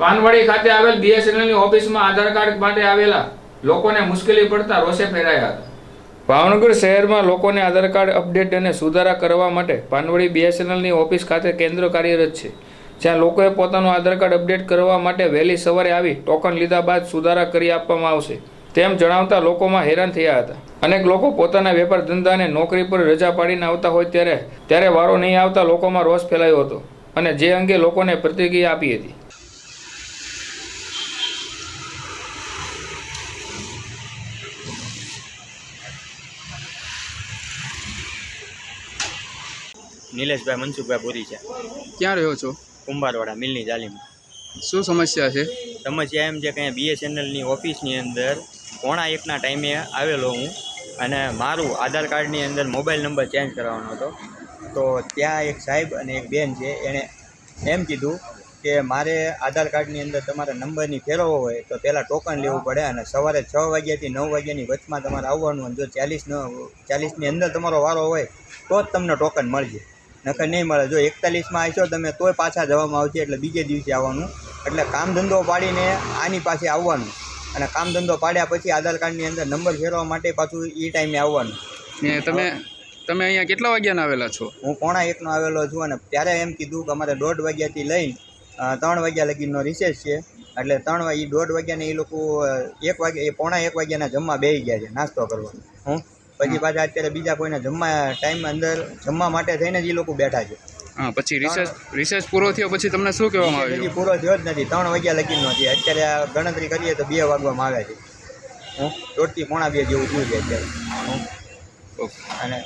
પાનવાડી ખાતે આવેલ બીએસએનએલની ઓફિસમાં આધાર કાર્ડ માટે આવેલા લોકોને મુશ્કેલી પડતા રોષે ફેરાયા હતા. ભાવનગર શહેરમાં લોકોને આધાર કાર્ડ અપડેટ અને સુધારા કરવા માટે પાનવડી બીએસએનએલની ઓફિસ ખાતે કેન્દ્ર કાર્યરત છે. જ્યાં લોકોએ પોતાનું આધાર કાર્ડ અપડેટ કરવા માટે વહેલી સવારે આવી ટોકન લીધા બાદ સુધારા કરી આપવામાં આવશે, તેમ જણાવતા લોકોમાં હેરાન થયા હતા. અનેક લોકો પોતાના વેપાર ધંધા અને નોકરી પર રજા પાડીને આવતા હોય ત્યારે ત્યારે વારો નહીં આવતા લોકોમાં રોષ ફેલાયો હતો અને જે અંગે લોકોને પ્રતિક્રિયા આપી હતી. નિલેશભાઈ મનસુખભાઈ પૂરી છે. ક્યાં રહ્યો છો? કુંભારવાડા મિલની તાલીમ શું સમસ્યા છે? સમસ્યા એમ છે કે અહીંયા બીએસએનએલની ઓફિસની અંદર પોણા એકના ટાઈમે આવેલો હું અને મારું આધાર કાર્ડની અંદર મોબાઈલ નંબર ચેન્જ કરવાનો હતો. તો ત્યાં એક સાહેબ અને એક બેન છે એણે એમ કીધું કે મારે આધાર કાર્ડની અંદર તમારે નંબરની ફેરવવો હોય તો પહેલાં ટોકન લેવું પડે અને સવારે છ વાગ્યાથી નવ વાગ્યાની વચમાં તમારે આવવાનું અને જો ચાલીસ ન ચાલીસની અંદર તમારો વારો હોય તો જ તમને ટોકન મળશે. નકર નહીં મળે. જો એકતાલીસમાં આવશો તમે તોય પાછા જવામાં આવશે એટલે બીજે દિવસે આવવાનું. એટલે કામ ધંધો પાડીને આની પાસે આવવાનું. અને કામ ધંધો પાડ્યા પછી આધાર કાર્ડની અંદર નંબર ફેરવા માટે પાછું એ ટાઈમે આવવાનું. ને તમે તમે અહીંયા કેટલા વાગ્યાના આવેલા છો? હું પોણા એકનો આવેલો છું અને ત્યારે એમ કીધું કે અમારે દોઢ વાગ્યાથી લઈ ત્રણ વાગ્યા લગીનો રિસેસ છે. એટલે ત્રણ વાગે દોઢ વાગ્યાને એ લોકો એક વાગે એ પોણા એક વાગ્યાના જમવા બેસી ગયા છે નાસ્તો કરવા હું? પછી પાછા અત્યારે બીજા કોઈને જમવા ટાઈમ અંદર જમવા માટે થઈને જ એ લોકો બેઠા છે. હા પછી રિસર્ચ રિસર્ચ પૂરો થયો પછી તમને શું કહેવામાં હજી આવ્યું? પૂરો થયો જ નથી. ત્રણ વાગ્યા લગીનો છે અત્યારે આ ગણતરી કરીએ તો બે વાગવામાં આવે છે. હું દોઢથી પોણા બે જેવું થયું છે અત્યારે. અને